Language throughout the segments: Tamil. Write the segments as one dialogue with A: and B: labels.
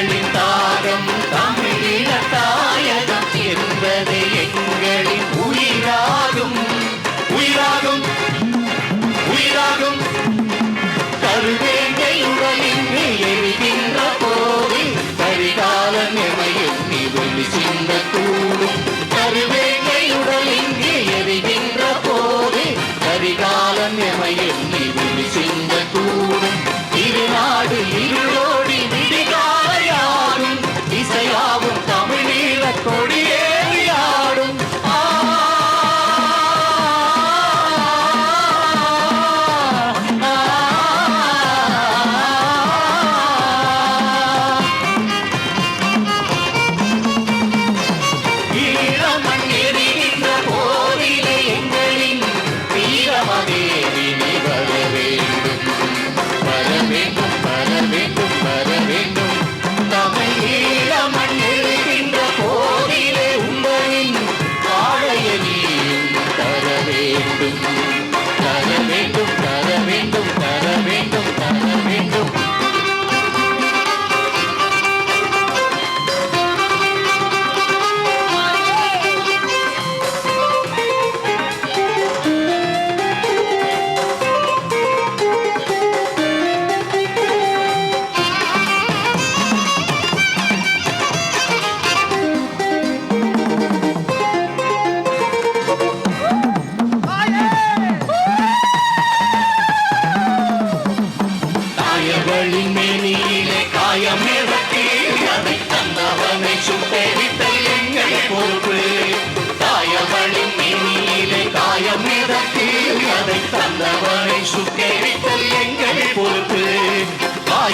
A: எங்களின் தாரம் தமிழீழ தாயகம் என்பது எங்களின் உயிராகும். உயிராகும் உயிராகும். கருவேங்கையுடலின்றி எரிகின்ற போது கரிகாலம் எமையும் நீ சிந்த கூடும் கருவே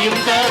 A: கையும் கா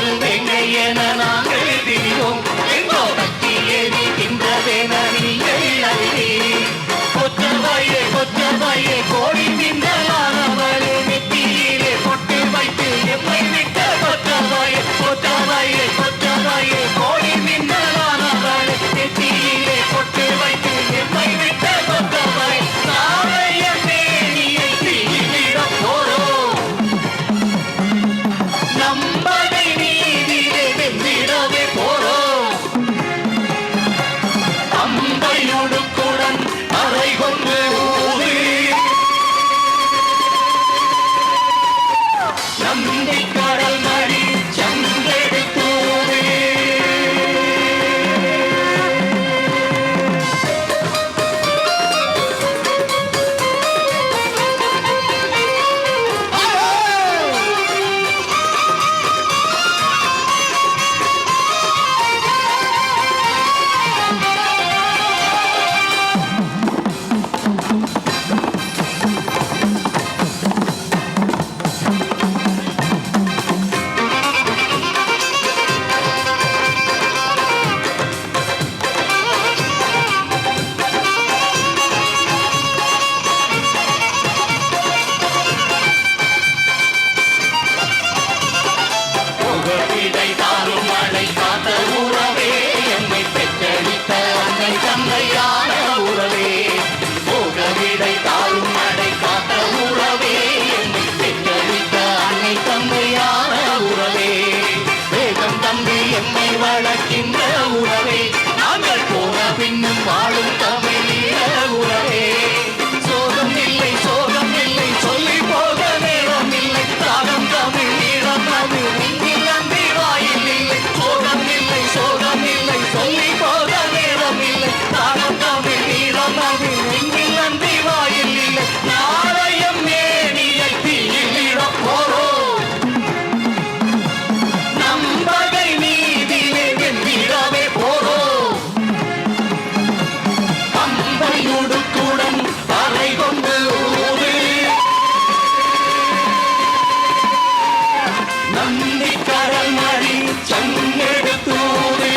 A: சந்தி கடல் மணி சங்கெடுத்தூரே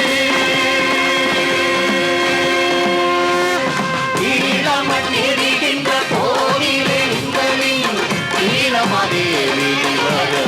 A: ஈழமன் எரிகின்ற போரிலே உங்களின் ஈழமதேவி வரும்